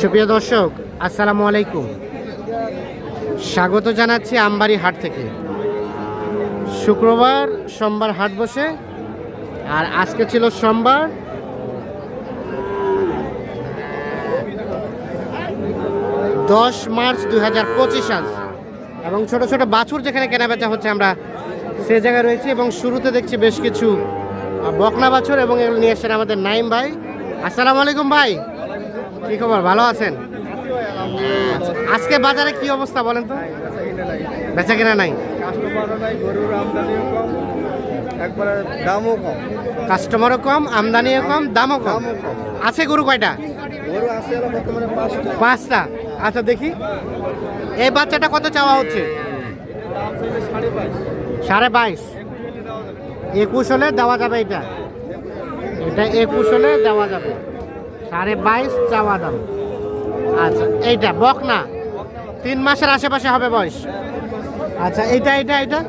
সুপ্রিয় দর্শক, আসসালামু আলাইকুম। স্বাগত জানাচ্ছি আমবাড়ি হাট থেকে। শুক্রবার সোমবার হাট বসে, আর আজকে ছিল সোমবার। দশ মার্চ দুই হাজার পঁচিশ আজ। এবং ছোট ছোট বাছুর যেখানে কেনাবেচা হচ্ছে আমরা সে জায়গায় রয়েছি এবং শুরুতে দেখছি বেশ কিছু বকনা বাছুর এবং এগুলো নিয়ে এসছেন আমাদের নাইম ভাই। আসসালামু আলাইকুম ভাই। কি খবর? ভালো আছেন? আজকে বাজারে কি অবস্থা বলেন তো? বেচা কেনা নাই? কাস্টমারও কম দামও কম। কাস্টমারও কম আমদানিও কম দামও কম। আছে গরু কয়টা? পাঁচটা। আচ্ছা দেখি। এই বাচ্চাটা কত চাওয়া হচ্ছে? সাড়ে বাইশ। একুশ হলে দেওয়া যাবে এটা। এটা একুশ হলে দেওয়া যাবে। সাড়ে বাইশ চাওয়া দাম। আচ্ছা এইটা বক না তিন মাসের আশেপাশে হবে বয়স। আচ্ছা এইটা এইটা এটা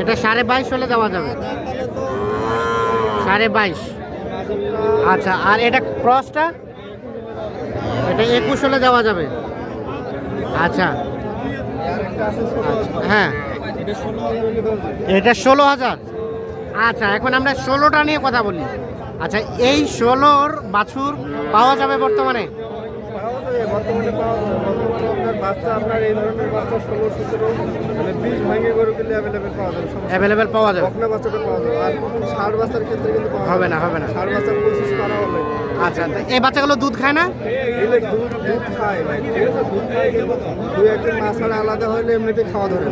এটা সাড়ে বাইশ হলে দেওয়া যাবে। সাড়ে বাইশ। আচ্ছা আর এটা ক্রসটা? এটা একুশ হলে দেওয়া যাবে। আচ্ছা। আচ্ছা হ্যাঁ। এটা ষোলো হাজার। আচ্ছা এখন আমরা ষোলোটা নিয়ে কথা বলি। আচ্ছা এই ষোলোর বাছুর পাওয়া যাবে বর্তমানে? পাওয়া পাওয়া বাচ্চা আপনার এই ধরনের বাচ্চা ষোলো সতেরো মানে বিশ ভাঙে গরু কিনলে অ্যাভেলেবেল পাওয়া যাবে অ্যাভেলেবেল পাওয়া যাবে? বকনা বাচ্চাটা পাওয়া যাবে। আর ষাট বাচ্চার ক্ষেত্রে কিন্তু হবে না হবে না। ষাট বাচ্চার পঁচিশ হবে। আচ্ছা এই বাচ্চাগুলো দুধ খায় না? আলাদা হলে এমনিতে খাওয়া ধরে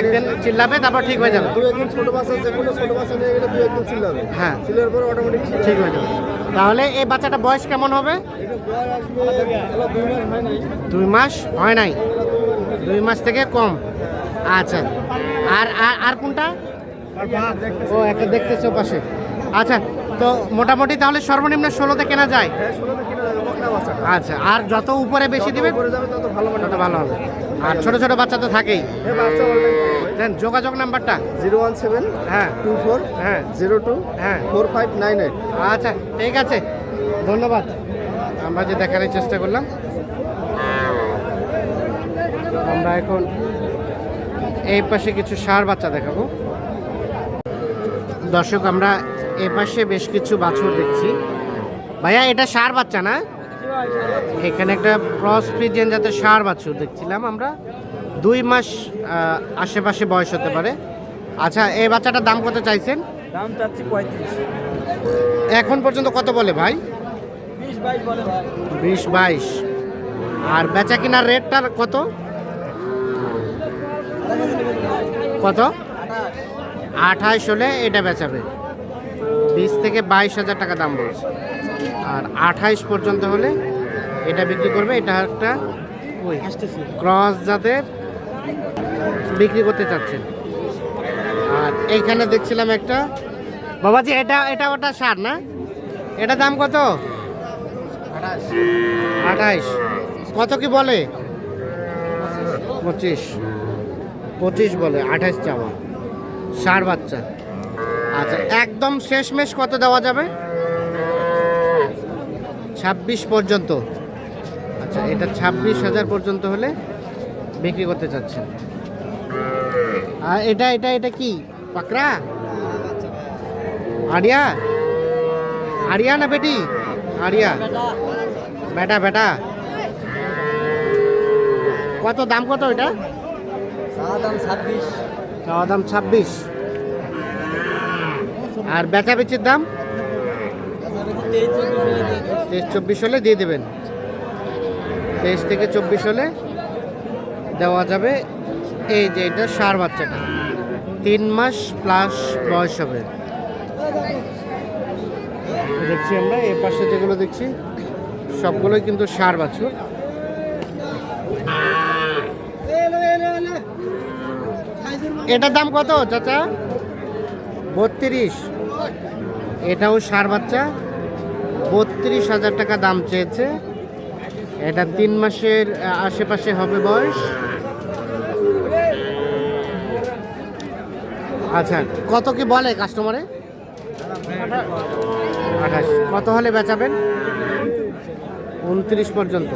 একদিন চিল্লাবে তারপর ঠিক হয়ে যাবে। একদিন ছোট বাচ্চা যে কোনো ছোট বাচ্চা নিয়ে গেলে দুই একদিন চিল্লাবে। হ্যাঁ। চিল্লার পরে অটোমেটিক ঠিক হয়ে যাবে। তাহলে এই বাচ্চাটা বয়স কেমন হবে? দুই মাস হয় নাই। দুই মাস থেকে কম। আচ্ছা। আর আর কোনটা? ও একটা দেখতেছে পাশে। আচ্ছা তো মোটামুটি তাহলে সর্বনিম্ন ষোলোতে কেনা যায়? হ্যাঁ আচ্ছা আর যত উপরে বেশি দিবে তত ভালো ভালো হবে। আর ছোট ছোট বাচ্চা তো থাকেই। করবে দেন যোগাযোগ নাম্বারটা? জিরো ওয়ান সেভেন হ্যাঁ। টু ফোর হ্যাঁ। জিরো টু হ্যাঁ। Four five nine eight. আচ্ছা ঠিক আছে। ধন্যবাদ। আমরা যে দেখানোর চেষ্টা করলাম আমরা এখন এই পাশে কিছু সার বাচ্চা দেখাবো। দর্শক আমরা এ পাশে বেশ কিছু বাছুর দেখছি। ভাইয়া এটা সার বাচ্চা না? এখানে একটা ক্রস ফ্রিজেন যাতে সার বাছুর দেখছিলাম আমরা। দুই মাস আশেপাশে বয়স হতে পারে। আচ্ছা এই বাচ্চাটার দাম কত চাইছেন? দাম চাচ্ছি পঁয়ত্রিশ। এখন পর্যন্ত কত বলে ভাই? বিশ বাইশ আর বেচা কিনার রেটটার কত? কত? আঠাইশ হলে এটা বেচাবে। বিশ থেকে বাইশ হাজার টাকা দাম বলছে। আর আঠাইশ পর্যন্ত হলে এটা বিক্রি করবে, এটা একটা ওই ক্রস জাতের বিক্রি করতে চাচ্ছেন আর এইখানে দেখছিলাম একটা, বাবাজি, এটা এটা ওটা সার না? এটা দাম কত? আঠাইশ। কত কি বলে? পঁচিশ। পঁচিশ বলে, আঠাইশ চাওয়া। সার বাচ্চা। আচ্ছা একদম শেষমেশ কত দেওয়া যাবে? ছাব্বিশ পর্যন্ত। আচ্ছা এটা ছাব্বিশ হাজার পর্যন্ত হলে বিক্রি করতে চাচ্ছেন। আর এটা এটা এটা কি? পাকড়া? আরিয়া আরিয়া না বেটি? আরিয়া বেটা বেটা। কত দাম কত এটা? দাম ছাব্বিশ। চাওয়া দাম ছাব্বিশ। আর বেচা বেচির দাম? তেইশ চব্বিশ হলে দিয়ে দেবেন। তেইশ থেকে চব্বিশ হলে দেওয়া যাবে এই যে এটা সার বাচ্চাটা। তিন মাস প্লাস বয়স হবে। দেখছি আমরা, এ পাশে যেগুলো দেখছি, সবগুলোই কিন্তু সার বাছুর। এটার দাম কত, চাচা? বত্রিশ। এটাও সার বাচ্চা। বত্রিশ হাজার টাকা দাম চেয়েছে। এটা তিন মাসের আশেপাশে হবে বয়স। আচ্ছা কত কি বলে কাস্টমারে আঠাশ। কত হলে বেচাবেন? উনত্রিশ পর্যন্ত।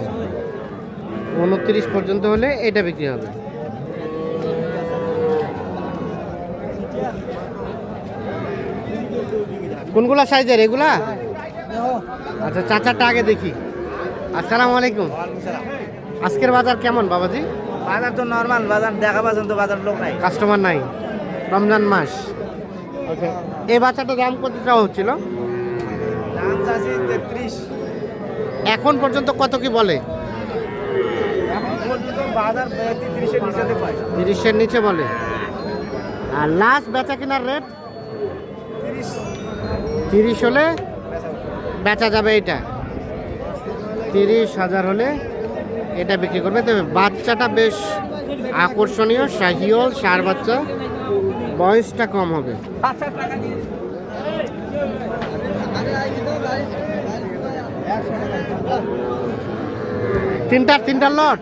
উনত্রিশ পর্যন্ত হলে এটা বিক্রি হবে। কোনগুলা সাইজের? এগুলা? আচ্ছা চাচারটা আগে দেখি। আসসালামু আলাইকুম। আজকের বাজার কেমন বাবাজি? বাজার তো নর্মাল বাজার দেখা পর্যন্ত বাজার লোক নাই। কাস্টমার নাই। রমজান মাস। ওকে এই বাচ্চাটা দাম কত চাওয়া হচ্ছিল? দাম চাষি তেত্রিশ। এখন পর্যন্ত কত কি বলে? এখন পর্যন্ত বাজার তেত্রিশের তিরিশের নিচে বলে। আর লাস্ট বেচা কেনার রেট তিরিশ হলে বেচা যাবে এটা। তিরিশ হাজার হলে এটা বিক্রি করবে। তবে বাচ্চাটা বেশ আকর্ষণীয় শাহিওল সার বাচ্চা। বয়সটা কম হবে। তিনটার তিনটার লট?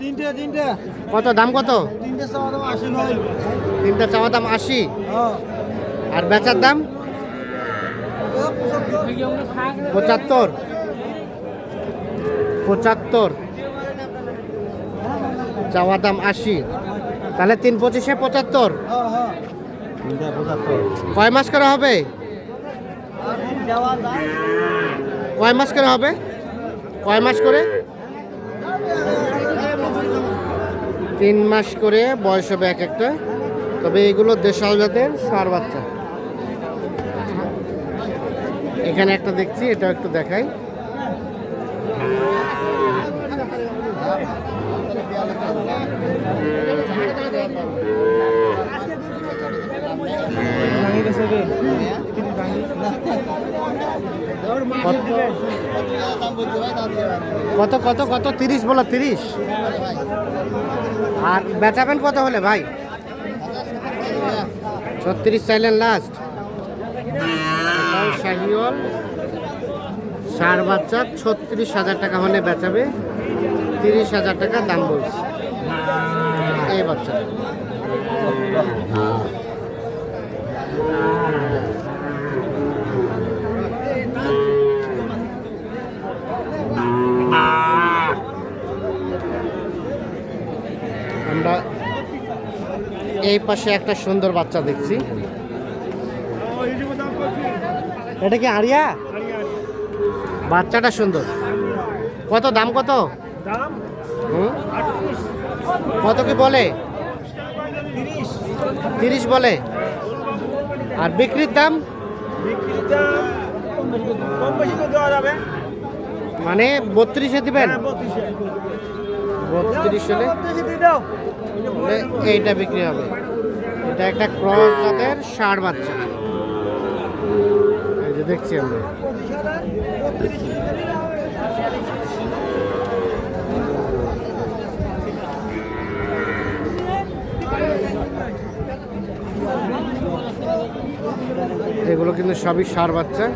তিনটে তিনটে। কত দাম কত? তিনটে সব দাম আশি নয়। তিনটা চাওয়া দাম আশি। আর বেচার দাম? পঁচাত্তর। পঁচাত্তর। চাওয়া দাম আশি। তাহলে তিন পঁচিশে পঁচাত্তর। কয় মাস করে হবে? কয় মাস করে হবে? কয় মাস করে? তিন মাস করে বয়স হবে এক একটা। তবে এগুলো দেশাল জাতের সার বাচ্চা। এখানে একটা দেখছি এটা একটু দেখাই। কত কত কত? তিরিশ বলো, তিরিশ। আর বেচাবেন কত হলে ভাই? ছত্রিশ চাইলেন লাস্ট শাহিওল সার বাচ্চা ছত্রিশ হাজার টাকা হলে বেচাবে। তিরিশ হাজার টাকা দাম বলছে। এই বাচ্চা। আমরা এই পাশে একটা সুন্দর বাচ্চা দেখছি। এটা কি আরিয়া? বাচ্চাটা সুন্দর। কত, দাম কত? কত কি বলে? তিরিশ বলে। আর বিক্রির দাম? মানে বত্রিশে দিবেন? বত্রিশ হলে? এইটা বিক্রি হবে। এটা একটা ক্রস জাতের ষাঁড় বাচ্চা। দেখছি আমরা। এগুলো কিন্তু সবই সার বাচ্চা।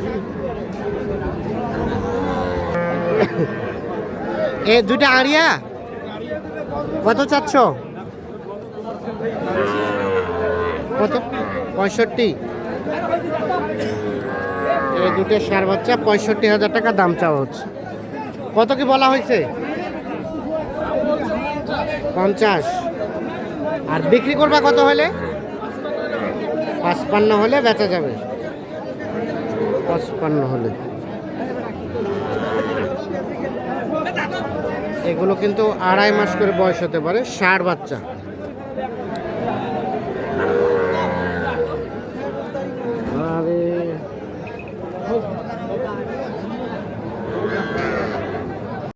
এ দুইটা আড়িয়া? কত চাচ্ছ? কত? পঁয়ষট্টি। এই দুটো সার বাচ্চা পঁয়ষট্টি হাজার টাকা দাম চাওয়া হচ্ছে। কত কি বলা হয়েছে? পঞ্চাশ। আর বিক্রি করবা কত হলে? পাঁচপান্ন হলে বেচা যাবে। পঁচপান্ন হলে। এগুলো কিন্তু আড়াই মাস করে বয়স হতে পারে ষাট বাচ্চা।